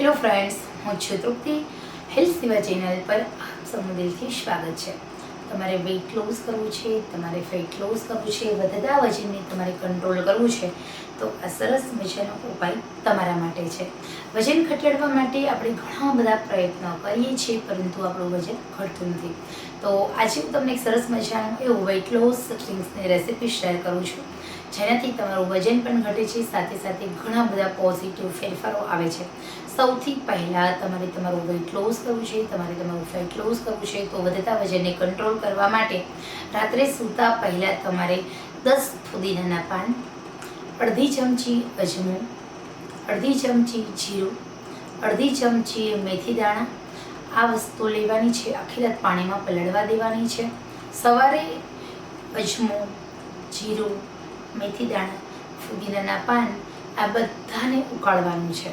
Hello friends હું છું તૃપ્તિ. Health સેવા ચેનલ પર આપ સૌનું દિલથી સ્વાગત છે. તમારે વેઇટ લોસ કરવું છે, તમારે ફેટ લોસ કરવું છે, વધતા વજનને તમારે કંટ્રોલ કરવું છે, તો આ સરસ મજાનો ઉપાય તમારા માટે છે. વજન ઘટાડવા માટે આપણે ઘણા બધા પ્રયત્નો કરીએ છીએ, પરંતુ આપણું વજન ઘટતું નથી. તો આજે હું તમને એક સરસ મજાનું એવું વેઇટ લોસ ડ્રિંક્સની રેસિપી શેર કરું છું. જેનાથી તમારું વજન પણ ઘટે છે, સાથે સાથે ઘણા બધા પોઝિટિવ ફેરફારો આવે છે. સૌથી પહેલાં તમારે તમારું વેઇટ લોસ કરવું છે, તમારે તમારું ફેટ લોસ કરવું છે, તો વધતા વજનને કંટ્રોલ કરવા માટે રાત્રે સૂતા પહેલાં તમારે દસ ફુદીનાના પાન, અડધી ચમચી અજમો, અડધી ચમચી જીરું, અડધી ચમચી મેથી દાણા, આ વસ્તુ લેવાની છે, આખી રાત પાણીમાં પલળવા દેવાની છે. સવારે અજમો, જીરું મેથી દાણા ફુદીનાના પાન આ બધાને ઉકાળવાનું છે.